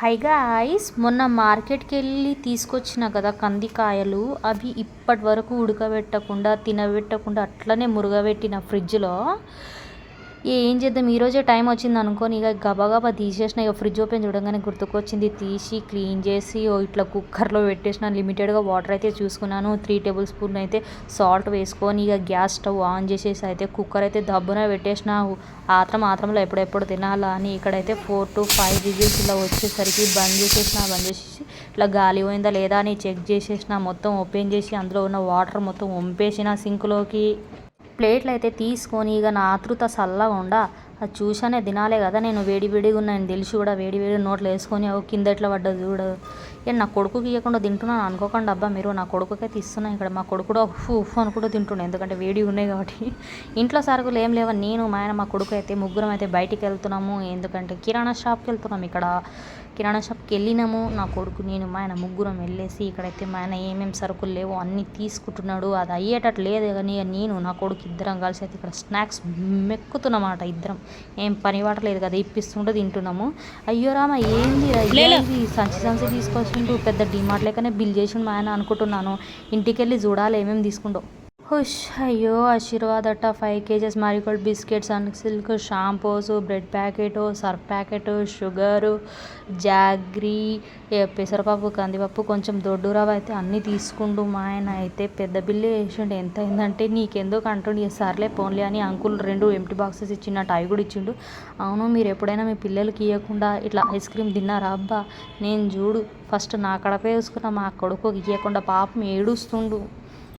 High ice మొన్న మార్కెట్కి వెళ్ళి తీసుకొచ్చిన కదా కందికాయలు అవి ఇప్పటి వరకు ఉడకబెట్టకుండా తినబెట్టకుండా అట్లనే మురగబెట్టిన ఫ్రిడ్జ్లో. ఏం చేద్దాం? ఈరోజే టైం వచ్చింది అనుకోని ఇక గబగబా తీసేసిన ఇక ఫ్రిడ్జ్ ఓపెన్ చూడగానే గుర్తుకొచ్చింది. తీసి క్లీన్ చేసి ఇట్లా కుక్కర్లో పెట్టేసిన లిమిటెడ్గా వాటర్ అయితే చూసుకున్నాను. త్రీ టేబుల్ స్పూన్ అయితే సాల్ట్ వేసుకొని ఇక గ్యాస్ స్టవ్ ఆన్ చేసేసి అయితే కుక్కర్ అయితే దబ్బున పెట్టేసిన. ఆత్రం ఆత్రంలో ఎప్పుడెప్పుడు తినాలా అని ఇక్కడైతే ఫోర్ టు ఫైవ్ విజిల్స్ ఇలా వచ్చేసరికి బంద్ చేసేసిన బంద్ చేసేసి ఇట్లా గాలి పోయిందా లేదా అని చెక్ చేసేసిన మొత్తం ఓపెన్ చేసి అందులో ఉన్న వాటర్ మొత్తం వంపేసిన సింక్లోకి. ప్లేట్లు అయితే తీసుకొని ఇక నా ఆతృత చల్లగా ఉండ అది చూసానే తినాలే కదా నేను వేడి వేడిగా ఉన్నాయని తెలిసి కూడా వేడి వేడి నోట్లో వేసుకొని ఓ కింద ఎట్లా పడ్డది చూడ. ఏ నా కొడుకుకి ఇవ్వకుండా తింటున్నాను అనుకోకండి అబ్బా మీరు నా కొడుకుకైతే ఇస్తున్నాను ఇక్కడ. మా కొడుకు కూడా ఉఫ్ ఉఫ్ అనుకుంటూ తింటున్నాను ఎందుకంటే వేడి ఉన్నాయి కాబట్టి. ఇంట్లో సరుకులు ఏం లేవని నేను మా ఆయన మా కొడుకు అయితే ముగ్గురం అయితే బయటికి వెళ్తున్నాము. ఎందుకంటే కిరాణా షాప్కి వెళ్తున్నాం ఇక్కడ. కిరాణా షాప్కి వెళ్ళినాము. నా కొడుకు నేను మా ఆయన ముగ్గురం వెళ్ళేసి ఇక్కడైతే మా ఆయన ఏమేమి సరుకులు లేవో అన్నీ తీసుకుంటున్నాడు. అది అయ్యేటట్టు లేదు కానీ ఇక నేను నా కొడుకు ఇద్దరం కలిసి అయితే ఇక్కడ స్నాక్స్ మెక్కుతున్నమాట ఇద్దరం. ఏం పని వాట లేదు కదా ఇప్పిస్తుంటే తింటున్నాము. అయ్యో రామ ఏంది సంచి సంచి తీసుకొచ్చిండు పెద్ద డిమార్ట్ లేకనే బిల్ చేసిండు మా ఆయన అనుకుంటున్నాను. ఇంటికి వెళ్ళి చూడాలి ఏమేమి తీసుకుంటో హుష్ అయ్యో Aashirvaad atta five kgs Marigold biscuits and silk shampoos bread packet Surf packet sugar jaggery పెసరపప్పు కందిపప్పు కొంచెం దొడ్డు రవ్వ అయితే అన్నీ తీసుకుండు. మా ఆయన అయితే పెద్ద బిల్లు వేసిండు. ఎంత అయిందంటే నీకెందుకు అంటుండు. సర్లే పోన్లే అని అంకుల్ రెండు ఎంటీ బాక్సెస్ ఇచ్చిండట. అవి కూడా ఇచ్చిండు. అవును మీరు ఎప్పుడైనా మీ పిల్లలకి ఇవ్వకుండా ఇట్లా ఐస్ క్రీమ్ తిన్నారా? అబ్బా నేను చూడు. ఫస్ట్ నా కడపే చూసుకున్న. మా కొడుకు ఇవ్వకుండా పాపం ఏడుస్తుండు.